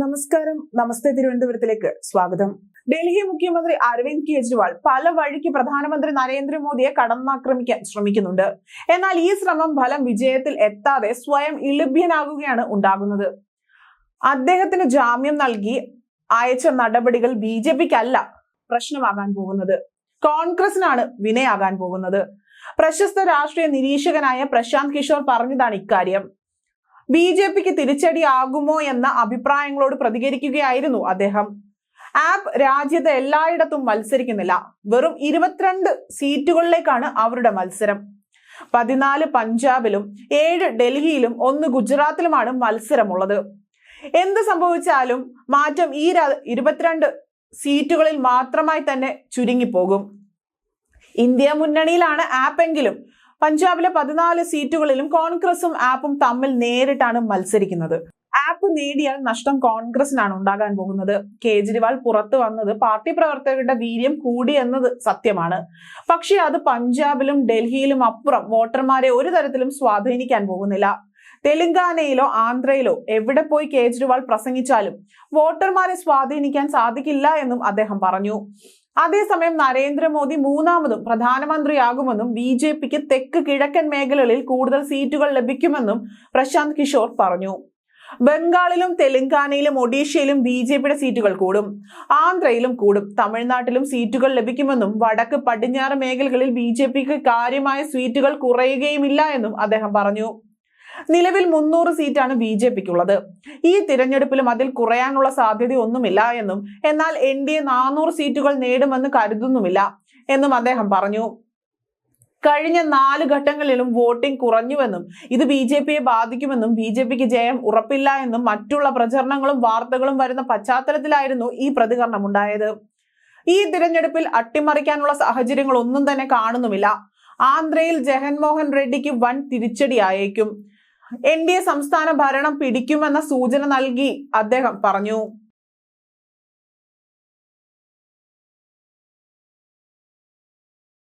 നമസ്കാരം. നമസ്തേ തിരുവനന്തപുരത്തിലേക്ക് സ്വാഗതം. ഡൽഹി മുഖ്യമന്ത്രി അരവിന്ദ് കെജ്രിവാൾ പല വഴിക്ക് പ്രധാനമന്ത്രി നരേന്ദ്രമോദിയെ കടന്നാക്രമിക്കാൻ ശ്രമിക്കുന്നുണ്ട്. എന്നാൽ ഈ ശ്രമം ഫലം വിജയത്തിൽ എത്താതെ സ്വയം ഇളിഭ്യനാകുകയാണ് ഉണ്ടാകുന്നത്. അദ്ദേഹത്തിന് ജാമ്യം നൽകി അയച്ച നടപടികൾ ബി ജെ പിക്കല്ല പ്രശ്നമാകാൻ പോകുന്നത്. കോൺഗ്രസിനാണ് വിനയാകാൻ പോകുന്നത്. പ്രശസ്ത രാഷ്ട്രീയ നിരീക്ഷകനായ പ്രശാന്ത് കിഷോർ പറഞ്ഞതാണ് ഇക്കാര്യം. ബി ജെ പിക്ക് തിരിച്ചടിയാകുമോ എന്ന അഭിപ്രായങ്ങളോട് പ്രതികരിക്കുകയായിരുന്നു അദ്ദേഹം. ആപ്പ് രാജ്യത്ത് എല്ലായിടത്തും മത്സരിക്കുന്നില്ല. വെറും ഇരുപത്തിരണ്ട് സീറ്റുകളിലേക്കാണ് അവരുടെ മത്സരം. പതിനാല് പഞ്ചാബിലും ഏഴ് ഡൽഹിയിലും ഒന്ന് ഗുജറാത്തിലുമാണ് മത്സരമുള്ളത്. എന്ത് സംഭവിച്ചാലും മാറ്റം ഈ ഇരുപത്തിരണ്ട് സീറ്റുകളിൽ മാത്രമായി തന്നെ ചുരുങ്ങിപ്പോകും. ഇന്ത്യ മുന്നണിയിലാണ് ആപ്പെങ്കിലും പഞ്ചാബിലെ പതിനാല് സീറ്റുകളിലും കോൺഗ്രസും ആപ്പും തമ്മിൽ നേരിട്ടാണ് മത്സരിക്കുന്നത്. ആപ്പ് നേടിയാൽ നഷ്ടം കോൺഗ്രസിനാണ് ഉണ്ടാകാൻ പോകുന്നത്. കേജ്രിവാൾ പുറത്തു വന്നത് പാർട്ടി പ്രവർത്തകരുടെ വീര്യം കൂടി എന്നത് സത്യമാണ്. പക്ഷേ അത് പഞ്ചാബിലും ഡൽഹിയിലും അപ്പുറം വോട്ടർമാരെ ഒരു തരത്തിലും സ്വാധീനിക്കാൻ പോകുന്നില്ല. തെലങ്കാനയിലോ ആന്ധ്രയിലോ എവിടെ പോയി കേജ്രിവാൾ പ്രസംഗിച്ചാലും വോട്ടർമാരെ സ്വാധീനിക്കാൻ സാധിക്കില്ല എന്നും അദ്ദേഹം പറഞ്ഞു. അതേസമയം നരേന്ദ്രമോദി മൂന്നാമതും പ്രധാനമന്ത്രിയാകുമെന്നും ബി ജെ പിക്ക് തെക്ക് കിഴക്കൻ മേഖലകളിൽ കൂടുതൽ സീറ്റുകൾ ലഭിക്കുമെന്നും പ്രശാന്ത് കിഷോർ പറഞ്ഞു. ബംഗാളിലും തെലങ്കാനയിലും ഒഡീഷയിലും ബി ജെ പിയുടെ സീറ്റുകൾ കൂടും. ആന്ധ്രയിലും കൂടും. തമിഴ്നാട്ടിലും സീറ്റുകൾ ലഭിക്കുമെന്നും വടക്ക് പടിഞ്ഞാറ് മേഖലകളിൽ ബി ജെ പിക്ക് കാര്യമായ സീറ്റുകൾ കുറയുകയുമില്ല എന്നും അദ്ദേഹം പറഞ്ഞു. നിലവിൽ മുന്നൂറ് സീറ്റാണ് ബി ജെ പിക്കുള്ളത്. ഈ തിരഞ്ഞെടുപ്പിലും അതിൽ കുറയാനുള്ള സാധ്യതയൊന്നുമില്ല എന്നും എന്നാൽ എൻ ഡി എ നാനൂറ് സീറ്റുകൾ നേടുമെന്ന് കരുതുന്നുമില്ല എന്നും അദ്ദേഹം പറഞ്ഞു. കഴിഞ്ഞ നാല് ഘട്ടങ്ങളിലും വോട്ടിംഗ് കുറഞ്ഞുവെന്നും ഇത് ബി ജെ പിയെ ബാധിക്കുമെന്നും ബി ജെ പിക്ക് ജയം ഉറപ്പില്ല എന്നും മറ്റുള്ള പ്രചരണങ്ങളും വാർത്തകളും വരുന്ന പശ്ചാത്തലത്തിലായിരുന്നു ഈ പ്രതികരണം ഉണ്ടായത് ഈ തിരഞ്ഞെടുപ്പിൽ അട്ടിമറിക്കാനുള്ള സാഹചര്യങ്ങൾ ഒന്നും തന്നെ കാണുന്നുമില്ല. ആന്ധ്രയിൽ ജഗൻമോഹൻ റെഡ്ഡിക്ക് വൻ തിരിച്ചടിയായേക്കും. എൻ ഡി എ സംസ്ഥാന ഭരണം പിടിക്കുമെന്ന സൂചന നൽകി അദ്ദേഹം പറഞ്ഞു.